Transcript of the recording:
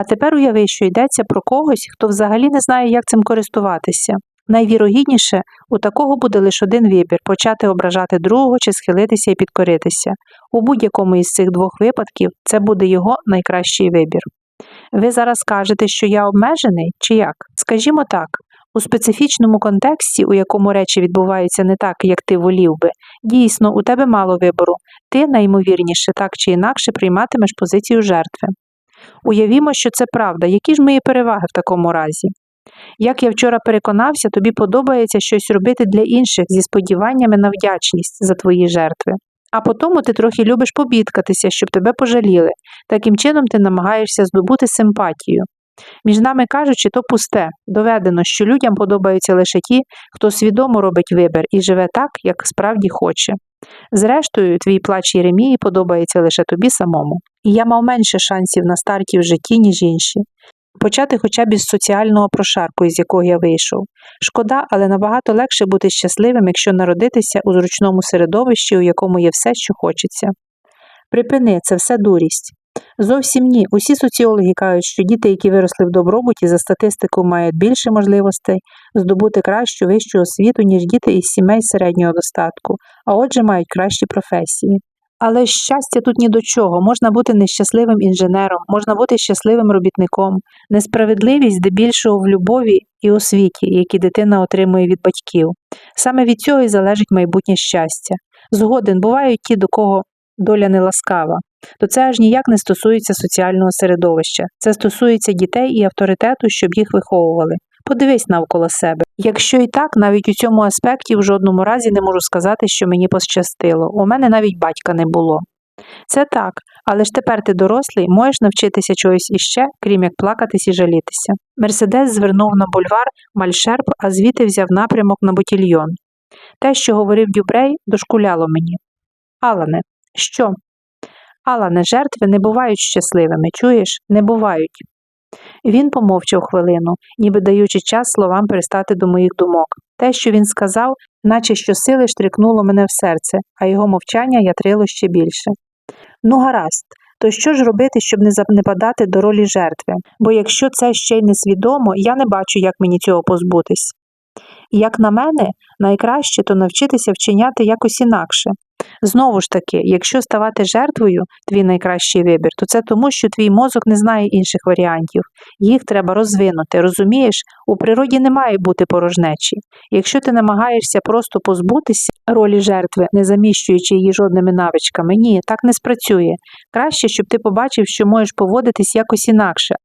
А тепер уяви, що йдеться про когось, хто взагалі не знає, як цим користуватися. Найвірогідніше, у такого буде лише один вибір почати ображати другого чи схилитися і підкоритися. У будь-якому із цих двох випадків це буде його найкращий вибір. Ви зараз кажете, що я обмежений, чи як? Скажімо так, у специфічному контексті, у якому речі відбуваються не так, як ти волів би, дійсно, у тебе мало вибору, ти найімовірніше так чи інакше прийматимеш позицію жертви. Уявімо, що це правда, які ж мої переваги в такому разі? Як я вчора переконався, тобі подобається щось робити для інших зі сподіваннями на вдячність за твої жертви. А потому ти трохи любиш побідкатися, щоб тебе пожаліли. Таким чином ти намагаєшся здобути симпатію. Між нами кажучи, то пусте, доведено, що людям подобаються лише ті, хто свідомо робить вибір і живе так, як справді хоче. Зрештою, твій плач Єремії подобається лише тобі самому. І я мав менше шансів на старті в житті, ніж інші. Почати хоча б із соціального прошарку, із якого я вийшов. Шкода, але набагато легше бути щасливим, якщо народитися у зручному середовищі, у якому є все, що хочеться. Припини, це все дурість. Зовсім ні. Усі соціологи кажуть, що діти, які виросли в добробуті, за статистикою мають більше можливостей здобути кращу вищу освіту, ніж діти із сімей середнього достатку, а отже мають кращі професії. Але щастя тут ні до чого. Можна бути нещасливим інженером, можна бути щасливим робітником. Несправедливість здебільшого в любові і освіті, які дитина отримує від батьків. Саме від цього і залежить майбутнє щастя. Згоден бувають ті, до кого доля не ласкава. То це аж ніяк не стосується соціального середовища. Це стосується дітей і авторитету, щоб їх виховували. Подивись навколо себе. Якщо і так, навіть у цьому аспекті в жодному разі не можу сказати, що мені пощастило. У мене навіть батька не було. Це так, але ж тепер ти дорослий, можеш навчитися чогось іще, крім як плакатись і жалітися. Мерседес звернув на бульвар Мальшерб, а звідти взяв напрямок на ботільйон. Те, що говорив Дюбрей, дошкуляло мені. Алане, що? Алане, жертви не бувають щасливими, чуєш? Не бувають. Він помовчав хвилину, ніби даючи час словам пристати до моїх думок. Те, що він сказав, наче щосили штрикнуло мене в серце, а його мовчання ятрило ще більше. Ну, гаразд, то що ж робити, щоб не занепадати до ролі жертви? Бо якщо це ще й несвідомо, я не бачу, як мені цього позбутись. Як на мене, найкраще то навчитися вчиняти якось інакше. Знову ж таки, якщо ставати жертвою твій найкращий вибір, то це тому, що твій мозок не знає інших варіантів. Їх треба розвинути. Розумієш, у природі не має бути порожнечі. Якщо ти намагаєшся просто позбутися ролі жертви, не заміщуючи її жодними навичками, ні, так не спрацює. Краще, щоб ти побачив, що можеш поводитись якось інакше,